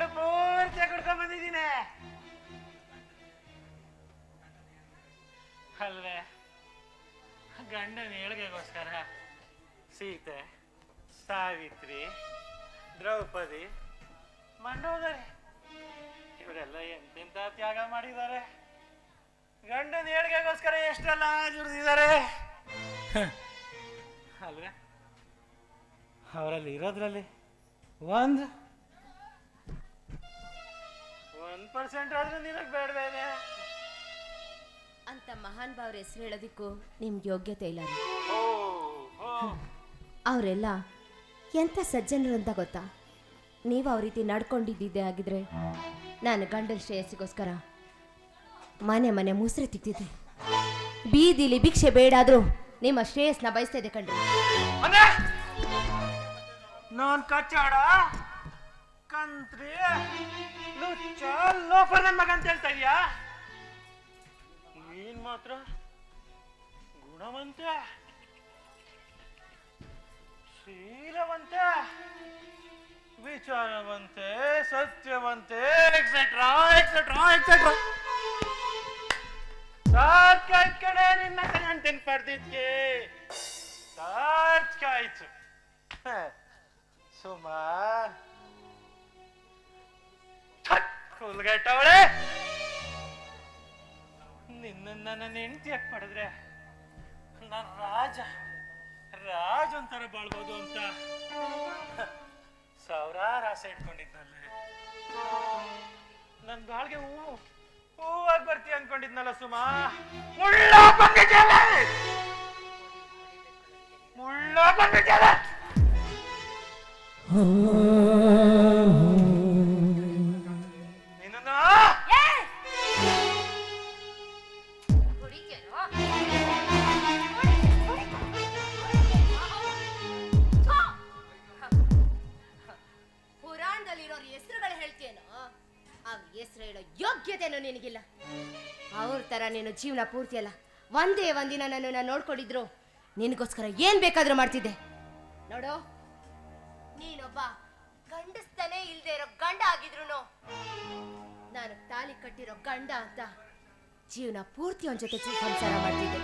ಗಂಟ್ಲು ಪೂರ್ತಿ ಕುಡ್ಕೊಂಡ್ ಬಂದಿದ್ದೀನಿ. ಅಲ್ವೇ ಗಂಡನ ಏಳಿಗೆಗೋಸ್ಕರ ಸೀತೆ ಸಾವಿತ್ರಿ ದ್ರೌಪದಿ ಮಂಡೋದರಿ ಇವರೆಲ್ಲ ಎಂತೆಂತ ತ್ಯಾಗ ಮಾಡಿದ್ದಾರೆ? ಗಂಡನ ಏಳಿಗೆಗೋಸ್ಕರ ಎಷ್ಟೆಲ್ಲ ದುಡಿದಿದ್ದಾರೆ ಅಲ್ವೇ ಅವರಲ್ಲಿ ಇರೋದ್ರಲ್ಲಿ ಒಂದು ಪರ್ಸೆಂಟ್ ಆದ್ರೂ ನಿನಗೆ ಬೇಡವೇನೆ ಅಂತ ಮಹಾನ್ ಭಾವ್ರ ಹೆಸರು ಹೇಳೋದಿಕ್ಕೂ ನಿಮ್ಗೆ ಯೋಗ್ಯತೆ ಇಲ್ಲ ರೀ ಓ ಅವರೆಲ್ಲ ಎಂಥ ಸಜ್ಜನರು ಅಂತ ಗೊತ್ತಾ? ನೀವು ಆ ರೀತಿ ನಡ್ಕೊಂಡಿದ್ದಿದ್ದೆ ಆಗಿದ್ರೆ ನಾನು ಗಂಡನ ಶ್ರೇಯಸ್ಸಿಗೋಸ್ಕರ ಮನೆ ಮನೆ ಮುಸ್ರೆ ತಿಕ್ತಿದ್ದೆ. ಬೀದಿಲಿ ಭಿಕ್ಷೆ ಬೇಡಾದ್ರೂ ನಿಮ್ಮ ಶ್ರೇಯಸ್ನ ಬಯಸ್ತಾ ಇದೆ ಕಣ್ರಿ. ನಾನ್ ಕಚ್ಚಾಡ? ಕಂತ್ರಿ ಲುಚ್ಚ ಲೋಫರ್ ನನ್ ಮಗ ಅಂತ ಹೇಳ್ತಾ ಇದೀಯಾ ನೀನ್ ಮಾತ್ರ ಗುಣವಂತ ಶೀಲವಂತ ವಿಚಾರವಂತೆ ಸತ್ಯವಂತೆ ಎಕ್ಸೆಟ್ರಾ ಎಕ್ಸೆಟ್ರಾ ಎಕ್ಸೆಟ್ರಾ ಸಾಕಾಯ್ತು ಕಡೆ ನಿನ್ನ ಕಂಟೆಂಟ್ ಪಡೆದಿದ್ಕೆ ಸಾಕಾಯ್ತು ಹ, ಸುಮಾ ಹುಲ್ಗಟ್ಟವಳೆ ನಿನ್ನ ನನ್ನ ಹೆಂಡತಿಯಾಗಿ ಪಡೆದ್ರೆ ನಾನು ರಾಜ ರಾಜ ಒಂಥರ ಬಾಳ್ಬೋದು ಅಂತ. ಸಾವಿರಾರು ಆಸೆ ಇಟ್ಕೊಂಡಿದ್ನಲ್ಲ. ನನ್ ಬಾಳ್ಗೆ ಹೂವು, ಹೂವಾಗಿ ಬರ್ತೀಯ ಅನ್ಕೊಂಡಿದ್ನಲ್ಲ ಸುಮಾ? ಮುಳ್ಳ ಬಂದಿದ್ಯಲ್ಲ ಮುಳ್ಳ ಬಂದಿದ್ಯಲ್ಲ ಯೋಗ್ಯತೆನೂ ನಿನಗಿಲ್ಲ? ಅವ್ರ ತರ ನೀನು ಜೀವನ ಪೂರ್ತಿ ಅಲ್ಲ. ಒಂದೇ ಒಂದಿನ ನನ್ನನ್ನು ನೋಡ್ಕೊಂಡಿದ್ರು. ನಿನಗೋಸ್ಕರ ಏನ್ ಬೇಕಾದ್ರೂ ಮಾಡ್ತಿದ್ದೆ. ನೋಡು ನೀನೊಬ್ಬ ಗಂಡಸ್ತಾನೆ ಇಲ್ದೇ ಇರೋ ಗಂಡ ಆಗಿದ್ರು ನಾನು ತಾಲಿ ಕಟ್ಟಿರೋ ಗಂಡ ಅಂತ ಜೀವನ ಪೂರ್ತಿ ಅವನ ಜೊತೆ ಸಂಸಾರ ಮಾಡ್ತಿದ್ದೆ.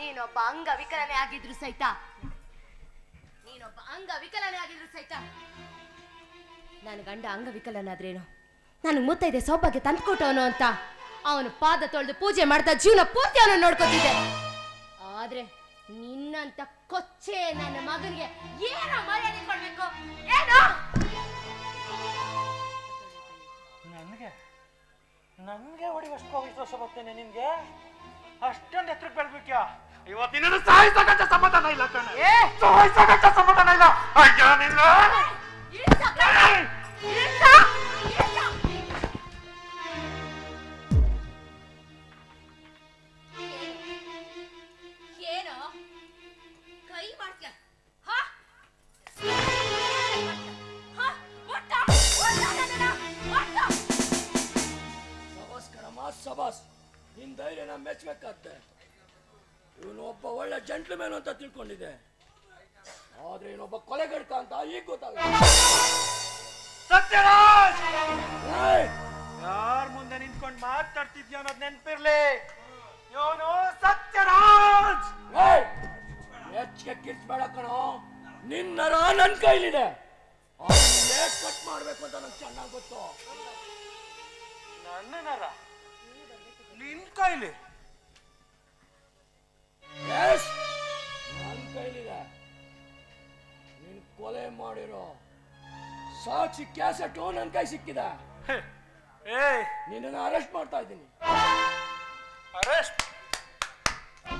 ನೀನೊಬ್ಬ ಅಂಗವಿಕಲನೇ ಆಗಿದ್ರು ಸಹಿತ ನೀನೊಬ್ಬ ಅಂಗವಿಕಲನೇ ಆಗಿದ್ರು ಸಹಿತ ನಾನು ಗಂಡ ಅಂಗವಿಕಲನಾದ್ರೇನು? ನನಗೆ ಮುತ್ತೈದೆ ಸೌಭಾಗ್ಯ ತಂದ್ಕೊಟ್ಟವನು ಅಂತ. ಅವನು ಪಾದ ತೊಳೆದು ಪೂಜೆ ಮಾಡ್ತಾ ಜೀವನ ಪೂರ್ತಿ ಅವನು ನೋಡ್ಕೊತಿದ್ದೆ. ಆದ್ರೆ ನಿನ್ನಂತ ಕೊಚ್ಚೆ ನನ್ನ ಮಗನಿಗೆ ಏನೋ ಮರ್ಯಾದೆ ಕೊಡ್ಬೇಕು? ಏನೋ? ನನಗೆ? ನನ್ಗೆ ಹೊಡಿವಷ್ಟು ವಿಶ್ವಾಸ ಬರ್ತೇನೆ ನಿನ್ಗೆ? ಅಷ್ಟೊಂದು ಎತ್ತರಕ್ಕೆ ಬೆಳ್ಬಿಟ್ಯಾ ಇವತ್ತಿನ ಸಾಯಿಸಕಂತ ಸಮಾಧಾನ ಇಲ್ಲ ಕಣ. ಸಾಯಿಸಕಂತ ಸಮಾಧಾನ ಇಲ್ಲ. ಅಯ್ಯ ನಿನ್ನ! ಮೆಚ್ಚಬೇಕಾದ್ದೆ ಇವನು ಒಬ್ಬ ಒಳ್ಳೆ ಜೆಂಟ್ಲ್ಮ್ಯಾನ್ ಅಂತ ತಿಳ್ಕೊಂಡಿದ್ದೆ. ಆದ್ರೆ ಇವನೊಬ್ಬ ಕೊಲೆಗಡ್ಕ ಅಂತ ಈಗ ಗೊತ್ತಾಗುತ್ತೆ. ಸತ್ಯರಾಜ್! ಯಾರ ಮುಂದೆ ನಿಂತ್ಕೊಂಡು ಮಾತಾಡ್ತಿದ್ಯ ಅನ್ನೋದು ನೆನ್ಪಿರ್ಲಿ. ಇವನು ಸತ್ಯರಾಜ್! ಹೆಚ್ಚಿಗೆ ಕಿರ್ಚ್ಬೇಡ ಕಣೋ. ನಿನ್ನ ನನ್ ಕೈಲಿದೆ. ಕಟ್ ಮಾಡ್ಬೇಕು ಅಂತ ನಂಗೆ ಚೆನ್ನಾಗಿ ಗೊತ್ತು. ನನ್ನ ನರ ನಿನ್ ಕೈಲಿ? ಎಸ್ ನನ್ ಕೈಲಿದೆ. ನೀನ್ ಕೊಲೆ ಮಾಡಿರೋ ಸಾಕ್ಷಿ ಕ್ಯಾಸೆಟು ನನ್ನ ಕೈ ಸಿಕ್ಕಿದ. ಏಯ್! ನಿನ್ನನ್ನು ಅರೆಸ್ಟ್ ಮಾಡ್ತಾ ಇದ್ದೀನಿ. ಅರೆಸ್ಟ್?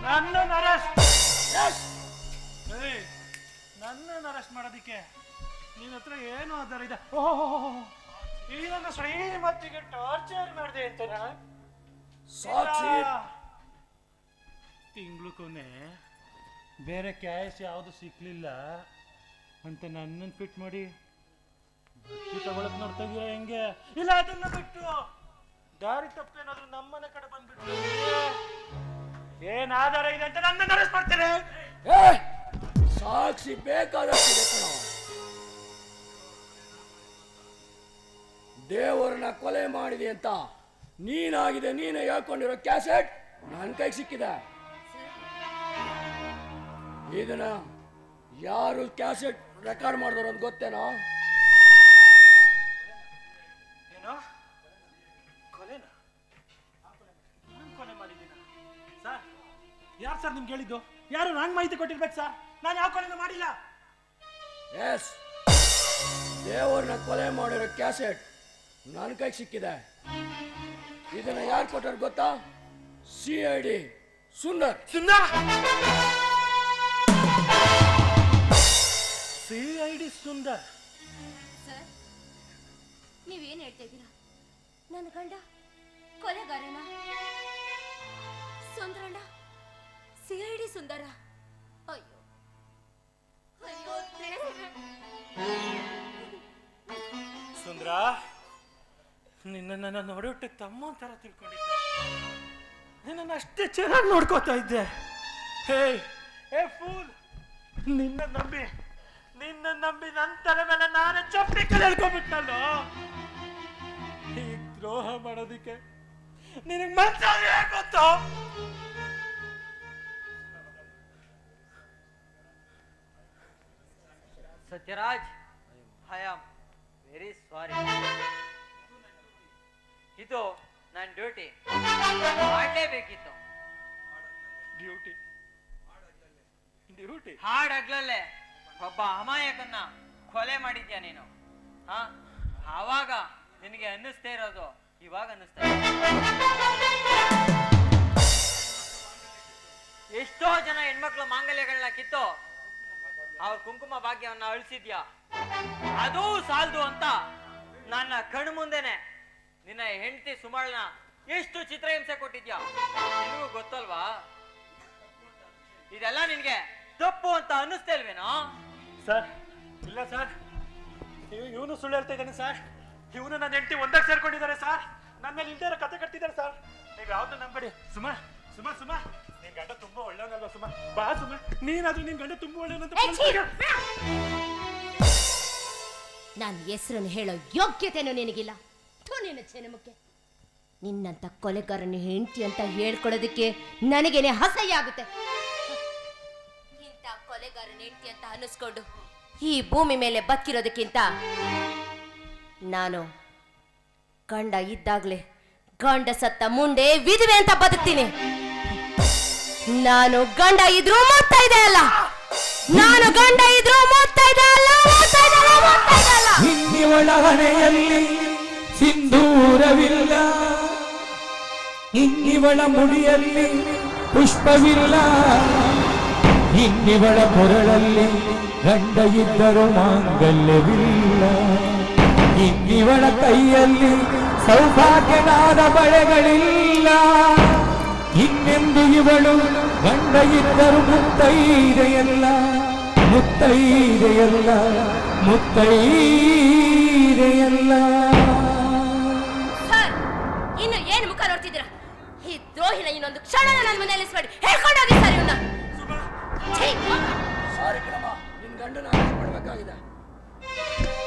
ನನ್ನನ್ನು ಅರೆಸ್ಟ್? ಏಯ್ ನನ್ನನ್ನು ಅರೆಸ್ಟ್ ಮಾಡೋದಕ್ಕೆ ನಿನ್ನ ಹತ್ರ ಏನು ಆಧಾರ ಇದೆ. ಓಹೋ ಈ ನನ್ನ ಶ್ರೀಮತಿಗೆ ಟಾರ್ಚರ್ ಮಾಡಿದೆ ಅಂತ ಸಾಕ್ಷಿ ತಿಂಗಳು ಕೊನೆ. ಬೇರೆ ಕ್ಯಾಶ್ ಯಾವುದು ಸಿಕ್ಕಲಿಲ್ಲ ಅಂತ ನನ್ನನ್ನು ಫಿಟ್ ಮಾಡಿ. ತಗೊಳಕ್ ನೋಡ್ತಾ ಹೆಂಗೆ? ಇಲ್ಲ, ಅದನ್ನ ಬಿಟ್ಟು. ದಾರಿ ತಪ್ಪೇನಾದ್ರೂ ನಮ್ಮನೆ ಕಡೆ ಬಂದ್ಬಿಟ್ಟು. ಏನ್ ಆಧಾರ ಇದೆ ಅಂತ ನನ್ನ ನಡೆಸ್ಬಿಡ್ತೇನೆ ಸಾಕ್ಷಿ ಕಣೋ. ದೇವರನ್ನ ಕೊಲೆ ಮಾಡಿದೆ ಅಂತ ನೀನಾಗಿದೆ, ನೀನೇ ಹೇಳ್ಕೊಂಡಿರೋ ಕ್ಯಾಸೆಟ್ ನನ್ನ ಕೈಗೆ ಸಿಕ್ಕಿದೆ. ಇದನ್ನ ಯಾರು ಕ್ಯಾಸೆಟ್ ರೆಕಾರ್ಡ್ ಮಾಡಿದ್ರು ಅಂತ ಗೊತ್ತೇನೋ? ಏನೋ? ಕೊಲೆನ? ನಾನ್ ಕೊಲೆ ಮಾಡಿದ್ದೀನ? ಸರ್ ಯಾರು ಸರ್ ನಿಮ್ಗೆ ಹೇಳಿದ್ದು? ಯಾರು ರಾಂಗ್ ಮಾಹಿತಿ ಕೊಟ್ಟಿರ್ಬೇಕು ಸರ್? ನಾನು ಯಾವ ಕೊಲೆನೂ ಮಾಡಿಲ್ಲ. ಎಸ್ ದೇವರನ್ನ ಕೊಲೆ ಮಾಡಿರೋ ಕ್ಯಾಸೆಟ್ ನನ್ನ ಕೈಗೆ ಸಿಕ್ಕಿದೆ. ಇದನ್ನ ಯಾರು ಕೊಟ್ಟರು ಗೊತ್ತಾ? C I D Sundar. Sundar? C I D Sundar. Sir ನೀವೇನು ಹೇಳ್ತಾ ಇದ್ದೀರಾ? ನನ್ನ ಗಂಡ ಕೊಲೆಗಾರನ? ಸುಂದರಣ್ಣ ಸಿ ಐ ಡಿ ಸುಂದರ. ಅಯ್ಯೋ. ಅಯ್ಯೋ. ಸುಂದರ ನಿನ್ನ ನನ್ನ ನೋಡಿಟ್ಟು ತಮ್ಮ ತರ ತಿಳ್ಕೊಂಡಿದ್ದೆ. ನಿನ್ನನ್ನು ಅಷ್ಟೇ ಚೆನ್ನಾಗಿ ನೋಡ್ಕೋತಾ ಇದ್ದೆ. ಹೇ ಹೇ ಫೂಲ್ ನಿನ್ನ ನಂಬಿ. ನಿನ್ನ ನಂಬಿ ನನ್ನ ತಲೆ ಮೇಲೆ ನಾನೇ ಚಪ್ಪಲಿ ಕಲೆ ಹೇಳ್ಕೊಂಡ್ಬಿಟ್ನಲ್ಲೋ ಈ ದ್ರೋಹ ಮಾಡೋದಿಕ್ಕೆ ನಿನಗೆ ಮನ್ಸಲ್ಲಿ ಗೊತ್ತೋ? Sathyaraj I am very sorry ಇದು ನನ್ನ ಡ್ಯೂಟಿ ಮಾಡಲೇಬೇಕಿತ್ತು ಡ್ಯೂಟಿ ಡ್ಯೂಟಿ ಹಾಡಗ್ಲಲ್ಲೇ. ಒಬ್ಬ ಅಮಾಯಕನ್ನ ಕೊಲೆ ಮಾಡಿದ್ಯಾ ನೀನು? ಹಾ? ಆವಾಗ ನಿನಗೆ ಅನ್ನಿಸ್ತೇ ಇರೋದು, ಇವಾಗ ಅನ್ನಿಸ್ತಾ ಎಷ್ಟೋ ಜನ ಹೆಣ್ಮಕ್ಳು ಮಾಂಗಲ್ಯಗಳನ್ನ ಕಿತ್ತು, ಅವ್ರ ಕುಂಕುಮ ಭಾಗ್ಯವನ್ನ ಅಳಿಸಿದ್ಯಾ? ಅದೂ ಸಾಲದು ಅಂತ ನನ್ನ ಕಣ್ಣು ಮುಂದೆನೆ ನಿನ್ನ ಹೆಂಡತಿ ಸುಮಳ್ನ ಎಷ್ಟು ಚಿತ್ರಹಿಂಸೆ ಕೊಟ್ಟಿದ್ಯಾ? ನಿನಗೂ ಗೊತ್ತಲ್ವಾ? ಇದೆಲ್ಲ ನಿನ್ಗೆ ತಪ್ಪು ಅಂತ ಅನ್ನಿಸ್ತಾ ಇಲ್ವೇನೋ? ಸರ್ ಇಲ್ಲ ಸರ್. ಇವನು ಸುಳ್ಳು ಹೇಳ್ತಾ ಇದ್ದಾನೆ ಸರ್. ಇವನು ನನ್ನ ಹೆಂಡತಿ ಒಂದಾಗ ಸೇರ್ಕೊಂಡಿದ್ದಾರೆ ಸರ್. ನನ್ನ ಮೇಲೆ ಇಲ್ದೇ ಇರೋ ಕತೆ ಕಟ್ತಿದ್ದಾರೆ ಸರ್. ನೀವು ಯಾವ್ದು ನಂಬಡಿ ಸುಮ ಸುಮ ಸುಮ. ನಿನ್ ಗಂಡ ತುಂಬಾ ಒಳ್ಳೆಯವನಲ್ವ ಸುಮ? ಬಾ ಸುಮ. ನೀನಾದ್ರೂ ನಿನ್ ಗಂಡ ತುಂಬಾ ಒಳ್ಳೆಯವನಂತ ನಾನು ಹೆಸರನ್ನು ಹೇಳೋ ಯೋಗ್ಯತೆನೂ ನಿನಗಿಲ್ಲ. ಥು ನಿನ್ನ ಚೆನ್ನಮಕ್ಕೆ ನಿನ್ನಂತ ಕೊಲೆಗಾರನ ಹೆಂಡತಿ ಅಂತ ಹೇಳ್ಕೊಳ್ಳೋದಕ್ಕೆ ನನಗೇನೆ ಅಸಹ್ಯ ಆಗುತ್ತೆ. ಕೊಲೆಗಾರನ ಹೆಂಡತಿ ಅಂತ ಅನ್ನಿಸ್ಕೊಂಡು ಈ ಭೂಮಿ ಮೇಲೆ ಬದುಕಿರೋದಕ್ಕಿಂತ ನಾನು ಗಂಡ ಇದ್ದಾಗ್ಲೇ ಗಂಡ ಸತ್ತ ಮುಂದೆ ವಿಧವೆ ಅಂತ ಬದುಕ್ತೀನಿ. ನಾನು ಗಂಡ ಇದ್ರೂ ಇದೆ ಅಲ್ಲ. ನಾನು ಗಂಡ ಇದ್ರೂ ಅಲ್ಲ ಮುತ್ತೈದೆ ಅಲ್ಲ, ಇನ್ನಿವಳ ಹಣೆಯಲ್ಲಿ ಸಿಂಧೂರವಿಲ್ಲ. ಇನ್ನಿವಳ ಮುಡಿಯಲ್ಲಿ ಪುಷ್ಪವಿಲ್ಲ. ಇನ್ನಿವಳ ಕೊರಳಲ್ಲಿ ಗಂಡ ಇದ್ದರು ಮಾಂಗಲ್ಯವಿಲ್ಲ. ಇನ್ನಿವಳ ಕೈಯಲ್ಲಿ ಸೌಭಾಗ್ಯನಾದ ಬಳೆಗಳಿಲ್ಲ. ಇನ್ನೆಂದು ಇವಳು ಗಂಡ ಇದ್ದರು ಮುತ್ತೈದೆಯಲ್ಲ ಮುತ್ತೈದೆಯಲ್ಲ. ಮುತ್ತೈದೆಯಲ್ಲ ಇನ್ನು ಏನು ಮುಖ ನೋಡ್ತಿದ್ದೀರಾ? ಈ ದ್ರೋಹಿನ ಇನ್ನೊಂದು ಕ್ಷಣ ನನ್ನ ಮನೆಯಲ್ಲಿ ಹೇಳ್ಕೊಂಡೋಗಿ ಸರ್ ಇವನ್ನ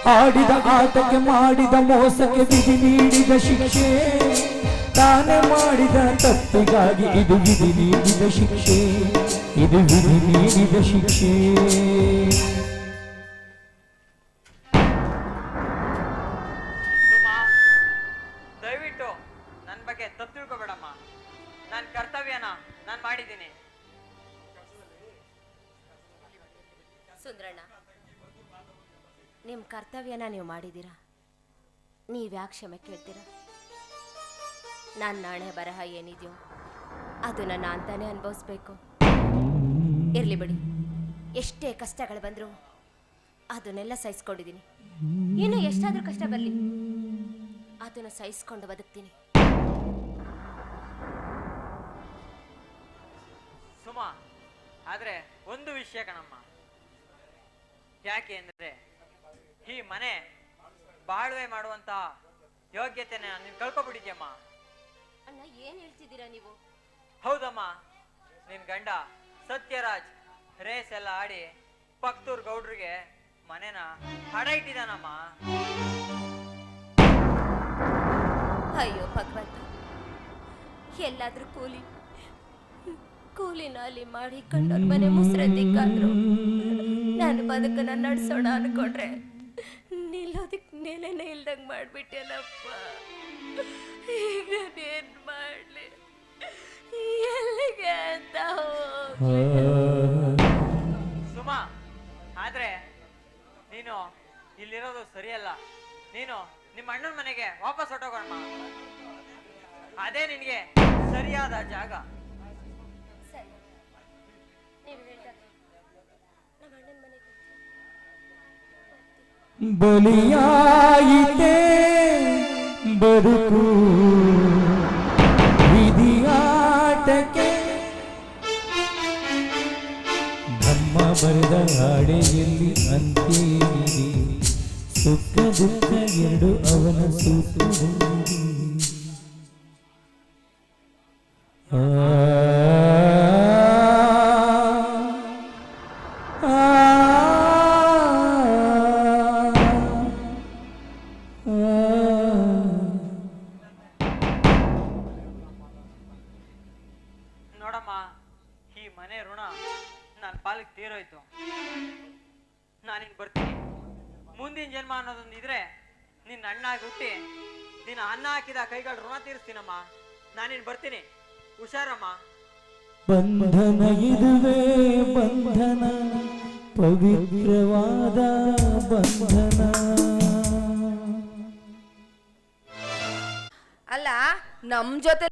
ಆಡಿದ ಆಟಕ್ಕೆ ಮಾಡಿದ ಮೋಸಕ್ಕೆ ವಿಧಿ ನೀಡಿದ ಶಿಕ್ಷೆ. ತಾನೇ ಮಾಡಿದ ತಪ್ಪಿಗಾಗಿ ಇದು ವಿಧಿ ನೀಡಿದ ಶಿಕ್ಷೆ. ಇದು ವಿಧಿ ನೀಡಿದ ಶಿಕ್ಷೆ. ಸುಂದ್ರಣ್ಣ ನಿಮ್ಮ ಕರ್ತವ್ಯನ ನೀವು ಮಾಡಿದ್ದೀರಾ? ನೀವ್ಯಾಕೆ ಕ್ಷಮೆ ಕೇಳ್ತೀರಾ? ನಾನು ನಾಣೆ ಬರಹ ಏನಿದೆಯೋ ಅದು ನಾನು ತಾನೇ ಅನುಭವಿಸ್ಬೇಕು. ಇರಲಿ ಬಿಡಿ, ಎಷ್ಟೇ ಕಷ್ಟಗಳು ಬಂದರೂ ಅದನ್ನೆಲ್ಲ ಸಹಿಸ್ಕೊಂಡಿದ್ದೀನಿ. ಇನ್ನು ಎಷ್ಟಾದರೂ ಕಷ್ಟ ಬರಲಿ, ಅದನ್ನು ಸಹಿಸ್ಕೊಂಡು ಬದುಕ್ತೀನಿ. ಸುಮಾ, ಆದರೆ ಒಂದು ವಿಷಯ ಕಣಮ್ಮ. ಯಾಕೆ ಅಂದ್ರೆ ಈ ಮನೆ ಬಾಳ್ವೆ ಮಾಡುವಂತ ಯೋಗ್ಯತೆನ ನೀನು ಕಳ್ಕೊಬಿಟ್ಟಿದ್ಯಮ್ಮ ಅಣ್ಣ ಏನು ಹೇಳ್ತಿದ್ದೀರಾ ನೀವು? ಹೌದಮ್ಮ ನಿನ್ ಗಂಡ ಸತ್ಯರಾಜ್ ರೇಸ್ ಎಲ್ಲ ಆಡಿ ಪಕ್ತೂರ್ ಗೌಡ್ರಿಗೆ ಮನೆನ ಹಡ ಇಟ್ಟಿದಾನಮ್ಮ ಅಯ್ಯೋ ಭಗವಂತ ಎಲ್ಲಾದ್ರೂ ಕೂಲಿ. ಕೂಲಿನ ಅಲ್ಲಿ ಮಾಡಿ ಕಂಡವ್ರ ಮನೆ ಮುಸ್ರತಿಕ್ಕಾದ್ರು ನಾನು ಬದುಕನ್ನ ನಡ್ಸೋಣ ಅನ್ಕೊಂಡ್ರೆ ನಿಲ್ಲೋದಿಕ್ ನೆಲೆನೇ ಇಲ್ದಂಗೆ ಮಾಡ್ಬಿಟ್ಟೆನಪ್ಪ ಈಗ ಏನ್ ಮಾಡ್ಲಿ? ಎಲ್ಲಿಗೆ ಅಂತ ಸುಮ ಸುಮಾ, ಆದ್ರೆ ನೀನು ಇಲ್ಲಿರೋದು ಸರಿಯಲ್ಲ. ನೀನು ನಿಮ್ಮ ಅಣ್ಣನ ಮನೆಗೆ ವಾಪಸ್ ಹೊಟ್ಟೋಗೋಣ ಅದೇ ನಿನಗೆ ಸರಿಯಾದ ಜಾಗ. ಬಲಿಯಾಯಿತೆ ಬದುಕು. ವಿಧಿಯಾಟಕ್ಕೆ ಬ್ರಹ್ಮ ಬರೆದ ಹಾಡೆಯಲ್ಲಿ ಅಂತೇನಿದೆ ಸುಖ ದುಃಖ ಎರಡು ಅವನ ಸುಖ ಆ ಮುಂದಿನ ಜನ್ಮ ಅನ್ನೋದೊಂದು ಇದ್ರೆ ನಿನ್ನ ಅಣ್ಣಾಗಿ ಹುಟ್ಟಿ ನಿನ್ನ ಅನ್ನ ಹಾಕಿದ ಕೈಗಳು ಋಣ ತೀರಿಸ್ತೀನಮ್ಮ. ನಾನಿನ್ ಬರ್ತೀನಿ. ಹುಷಾರಮ್ಮ. ಬಂಧನ ಇದುವೇ ಬಂಧನ ಪವಿತ್ರವಾದ ಬಂಧನ. ಅಲ್ಲ ನಮ್ ಜೊತೆ